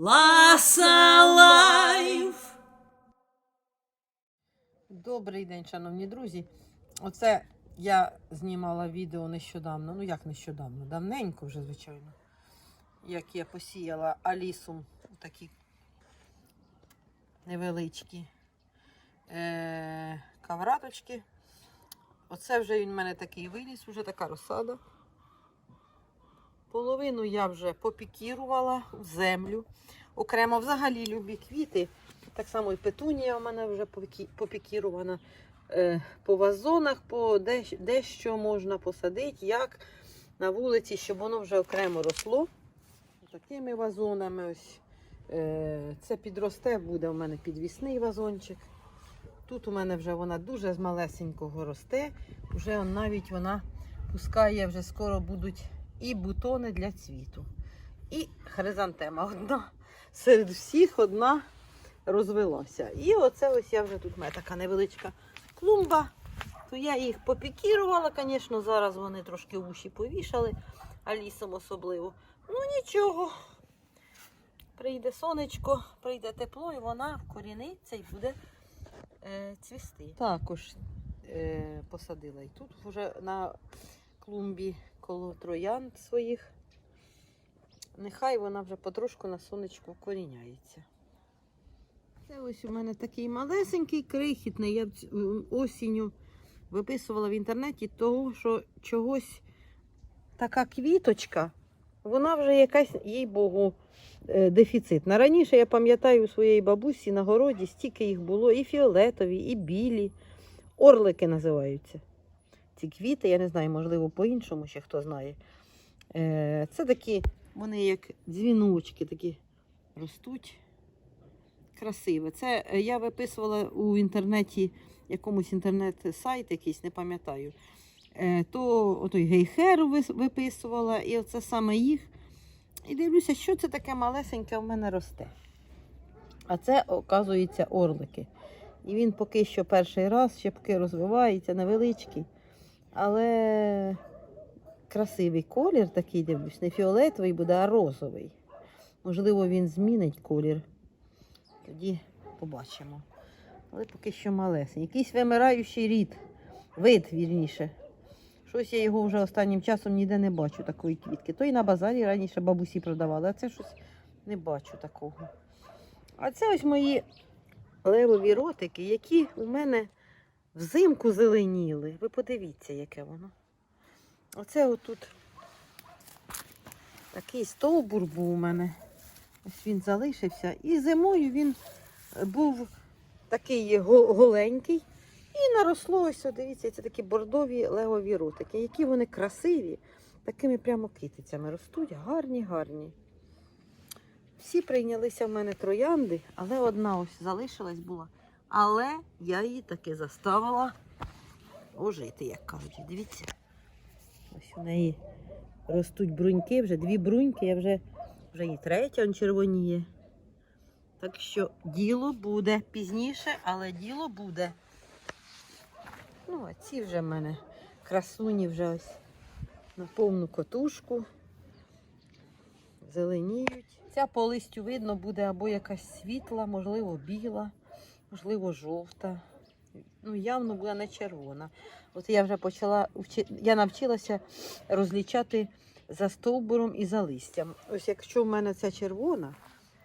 Ласа Лайф. Добрий день, шановні друзі. Оце я знімала відео нещодавно. Ну як нещодавно, давненько вже, звичайно. Як я посіяла алісум такі невеличкі е- кавраточки. Оце вже він в мене такий виліз, вже така розсада. Половину я вже попікірувала в землю. Окремо взагалі любі квіти. Так само і петунія у мене вже попікі- попікірована. Е, по вазонах, по де, де можна посадити, як на вулиці, щоб воно вже окремо росло. Такими вазонами ось. Е, це підросте, буде у мене підвісний вазончик. Тут у мене вже вона дуже з малесенького росте. Вже навіть вона пускає, вже скоро будуть і бутони для цвіту. І хризантема одна. Серед всіх одна розвелася. І оце ось я вже тут у мене така невеличка клумба. То я їх попікірувала, звісно, зараз вони трошки уші повішали, а лісом особливо. Ну нічого. Прийде сонечко, прийде тепло, і вона вкоріниться і буде е, цвісти. Також е, посадила і тут вже на клумбі коло троянд своїх. Нехай вона вже потрошку на сонечку вкоріняється. Це ось у мене такий малесенький крихітний. Я осінню виписувала в інтернеті того, що чогось така квіточка, вона вже якась, їй Богу, е, дефіцитна. Раніше я пам'ятаю у своєї бабусі на городі стільки їх було, і фіолетові, і білі. Орлики називаються. Ці квіти, я не знаю, можливо, по-іншому ще хто знає. Е, Це такі, вони як дзвіночки такі ростуть. Красиве. Це е, я виписувала у інтернеті, якомусь інтернет-сайт якийсь, не пам'ятаю. Е, То отой гейхер виписувала, і оце саме їх. І дивлюся, що це таке малесеньке в мене росте. А це, оказується, орлики. І він поки що перший раз, ще поки розвивається, невеличкий. Але красивий колір такий, дивлюсь, не фіолетовий буде, а розовий. Можливо, він змінить колір. Тоді побачимо. Але поки що малесень. Якийсь вимираючий рід, вид, вірніше. Щось я його вже останнім часом ніде не бачу, такої квітки. То і на базарі раніше бабусі продавали, а це щось не бачу такого. А це ось мої левові ротики, які у мене взимку зеленіли. Ви подивіться, яке воно. Оце отут такий стовбур був у мене. Ось він залишився. І зимою він е, був такий голенький. І наросло ось, дивіться, це такі бордові левові ротики, які вони красиві, такими прямо китицями ростуть, гарні, гарні. Всі прийнялися в мене троянди, але одна ось залишилась була. Але я її таки заставила ожити, як кажуть. Дивіться. Ось у неї ростуть бруньки, вже дві бруньки, я вже, вже і третя он червоніє. Так що діло буде пізніше, але діло буде. Ну, а ці вже в мене красуні вже ось на повну котушку. Зеленіють. Ця по листю видно буде або якась світла, можливо, біла, можливо, жовта. Ну, явно буде не червона. От я вже почала я навчилася розлічати за стовбуром і за листям. Ось якщо в мене ця червона,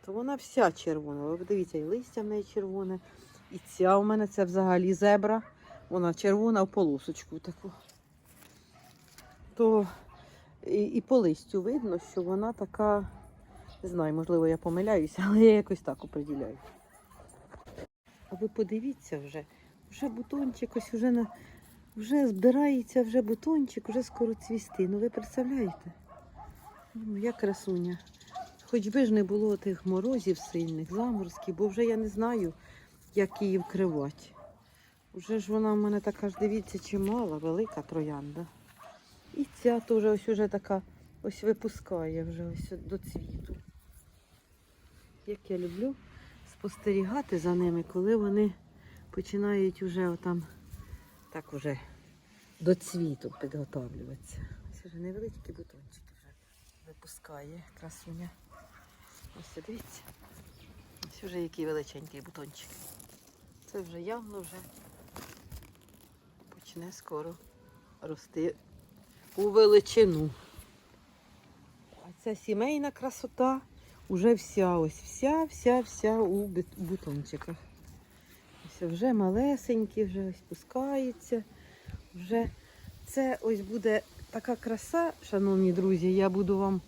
то вона вся червона. Ви подивіться, і листя в неї червоне, і ця у мене це взагалі зебра. Вона червона в полосочку таку. То і, і по листю видно, що вона така, не знаю, можливо, я помиляюся, але я якось так оприділяю. А ви подивіться вже, вже бутончик ось вже на. Вже збирається вже бутончик, вже скоро цвісти. Ну ви представляєте? Ну, я красуня. Хоч би ж не було тих морозів сильних, заморозків, бо вже я не знаю, як її вкривати. Вже ж вона в мене така ж, дивіться, чимала, велика троянда. І ця теж ось уже така ось випускає вже ось до цвіту. Як я люблю спостерігати за ними, коли вони починають уже отам так уже до цвіту підготовлюватися. Ось вже невеличкі бутончики вже випускає красуня. Ось дивіться. Ось вже який величенький бутончик. Це вже явно вже почне скоро рости у величину. А ця сімейна красота уже вся, ось вся, вся, вся у бутончиках. Ось вже малесенькі, вже ось пускаються. Вже це ось буде така краса, шановні друзі. Я буду вам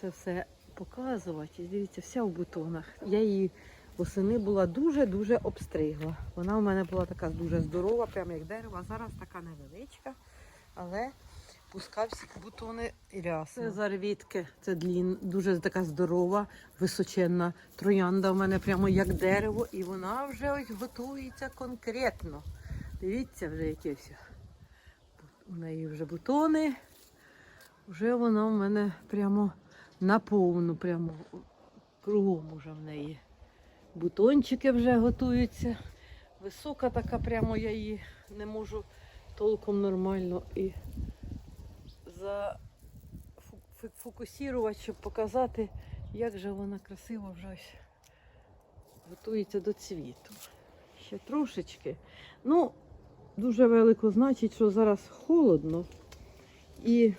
це все показувати. Дивіться, вся в бутонах. Я її восени була дуже-дуже обстригла. Вона у мене була така дуже здорова, прямо як дерево. Зараз така невеличка, але пускав всі бутони рясно. Це зарвітки, це длін, дуже така здорова, височенна троянда у мене прямо як дерево, і вона вже ось готується конкретно. Дивіться вже яке все. У неї вже бутони. Вже вона в мене прямо наповну, прямо кругом уже в неї. Бутончики вже готуються. Висока така, прямо я її не можу толком нормально і зафокусувати, щоб показати, як же вона красиво вже готується до цвіту. Ще трошечки. Ну, дуже велико значить, що зараз холодно і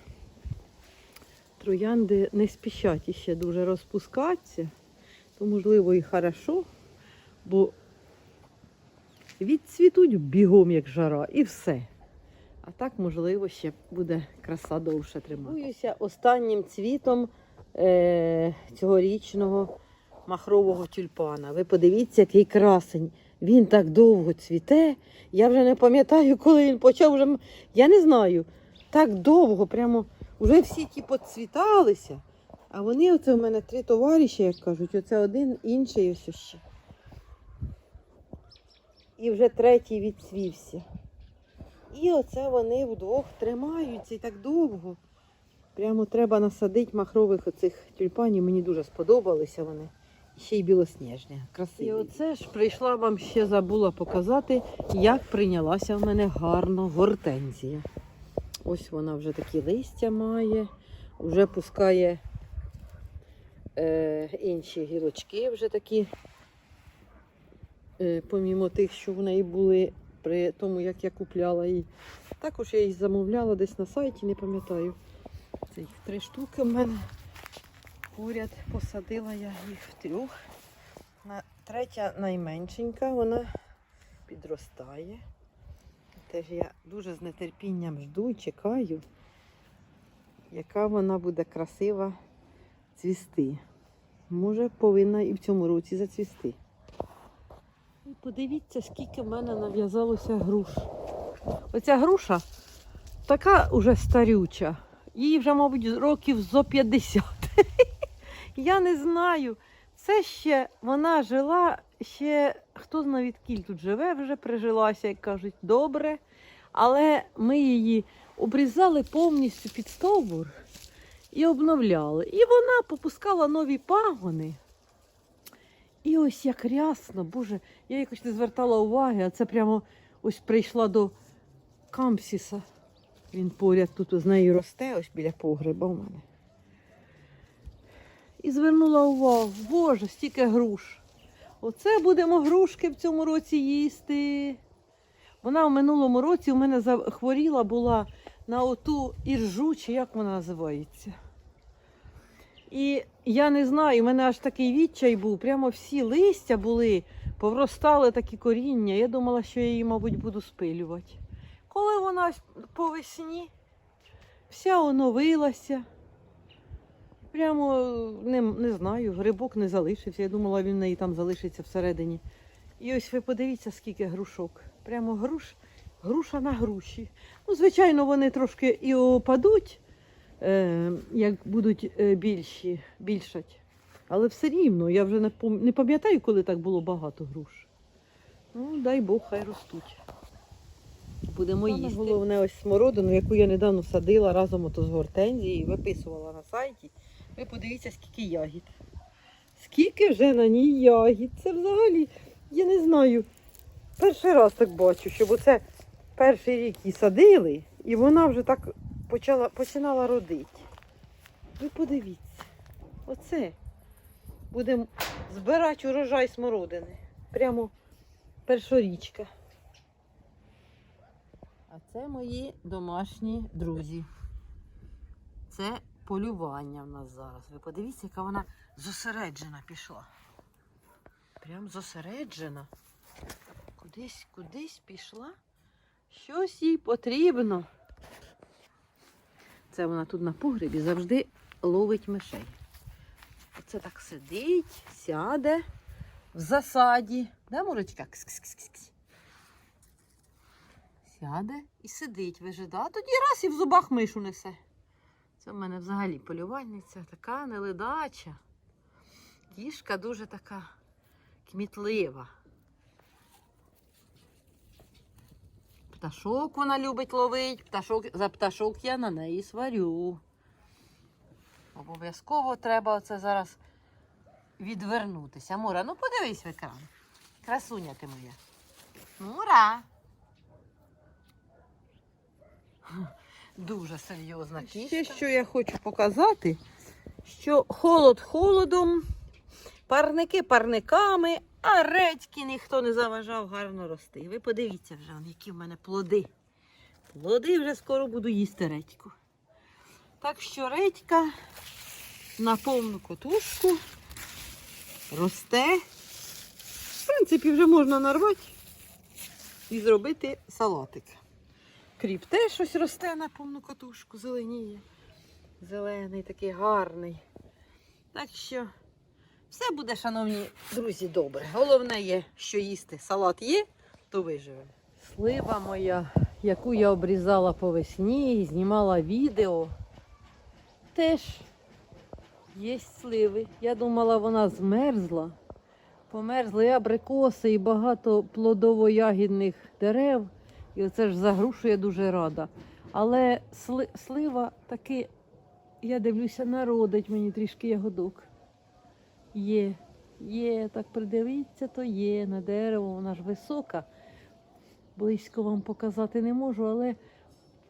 троянди не спішать іще дуже розпускатися, то можливо і хорошо, бо відцвітуть бігом, як жара, і все. А так, можливо, ще буде краса довше триматися. Останнім цвітом е- цьогорічного махрового тюльпана. Ви подивіться, який красень. Він так довго цвіте. Я вже не пам'ятаю, коли він почав. Вже... Я не знаю. Так довго, прямо вже всі ті поцвіталися. А вони, оце у мене три товариші, як кажуть, оце один, інший ось ще. І вже третій відцвівся. І оце вони вдвох тримаються і так довго. Прямо треба насадити махрових оцих тюльпанів. Мені дуже сподобалися вони. Ще й білосніжні, красиві. І оце ж прийшла вам ще забула показати, як прийнялася в мене гарно гортензія. Ось вона вже такі листя має, вже пускає е, інші гілочки, вже такі, е, помімо тих, що в неї були при тому, як я купляла її. Також я її замовляла десь на сайті, не пам'ятаю. Це три штуки в мене. Поряд посадила я їх в трьох. На, третя найменшенька, вона підростає. Теж я дуже з нетерпінням жду і чекаю, яка вона буде красива цвісти. Може, повинна і в цьому році зацвісти. Подивіться, скільки в мене нав'язалося груш. Оця груша така уже старюча. Їй вже, мабуть, років зо 50. Я не знаю. Це ще вона жила, ще хто знає відкіль тут живе, вже прижилася, як кажуть, добре. Але ми її обрізали повністю під стовбур і обновляли. І вона попускала нові пагони. І ось як рясно, Боже, я якось не звертала уваги, а це прямо ось прийшла до Кампсіса. Він поряд тут з нею росте, ось біля погреба у мене. І звернула увагу, Боже, стільки груш. Оце будемо грушки в цьому році їсти. Вона в минулому році у мене захворіла була на оту іржу, чи як вона називається. І я не знаю, у мене аж такий відчай був, прямо всі листя були, повростали такі коріння. Я думала, що я її, мабуть, буду спилювати. Коли вона по весні вся оновилася, прямо не, не знаю, грибок не залишився. Я думала, він в неї там залишиться всередині. І ось ви подивіться, скільки грушок. Прямо груш, груша на груші. Ну, звичайно, вони трошки і опадуть, як будуть е, більші, більшать. Але все рівно, я вже не, пам'ятаю, коли так було багато груш. Ну, дай Бог, хай ростуть. Будемо Саме їсти. Головне ось смородину, яку я недавно садила разом ото з гортензією, виписувала на сайті. Ви подивіться, скільки ягід. Скільки вже на ній ягід. Це взагалі, я не знаю. Перший раз так бачу, щоб оце перший рік її садили, і вона вже так почала, починала родити. Ви подивіться. Оце. будемо збирати урожай смородини. Прямо першорічка. А це мої домашні друзі. Це полювання в нас зараз. Ви подивіться, яка вона зосереджена пішла. Прям зосереджена. Кудись, кудись пішла. Щось їй потрібно. Це вона тут на погребі завжди ловить мишей. Оце так сидить, сяде в засаді. Да, Мурочка? Сяде і сидить, вижидає. Тоді раз і в зубах мишу несе. Це в мене взагалі полювальниця, така неледача. Кішка дуже така кмітлива. Пташок вона любить ловить, пташок, за пташок я на неї сварю. Обов'язково треба оце зараз відвернутися. Мура, ну подивись в екран. Красуня ти моя. Мура. Дуже серйозна кішка. Ще що я хочу показати, що холод холодом, парники парниками, а редьки ніхто не заважав гарно рости. Ви подивіться вже, які в мене плоди. Плоди вже скоро буду їсти редьку. Так що редька на повну котушку росте. В принципі, вже можна нарвати і зробити салатик. Кріп теж щось росте на повну катушку, зеленіє. Зелений, такий гарний. Так що все буде, шановні друзі, добре. Головне є, що їсти. Салат є, то виживемо. Слива моя, яку я обрізала по весні і знімала відео, теж є сливи. Я думала, вона змерзла. Померзли абрикоси і багато плодово-ягідних дерев. І оце ж за грушу я дуже рада. Але сли- слива таки, я дивлюся, народить мені трішки ягодок. Є, є, так придивіться, то є на дерево, вона ж висока. Близько вам показати не можу, але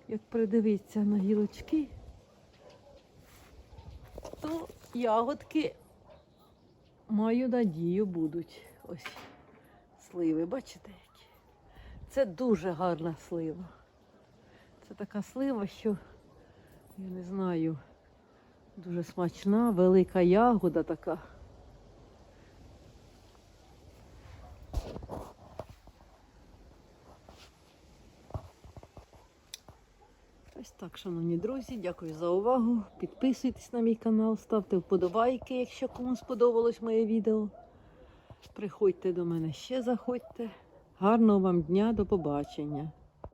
як придивитися на гілочки, то ягодки, маю надію, будуть. Ось сливи, бачите які? Це дуже гарна слива. Це така слива, що, я не знаю, дуже смачна, велика ягода така. Ось так, шановні друзі, дякую за увагу. Підписуйтесь на мій канал, ставте вподобайки, якщо комусь сподобалось моє відео. Приходьте до мене ще заходьте. Гарного вам дня, до побачення.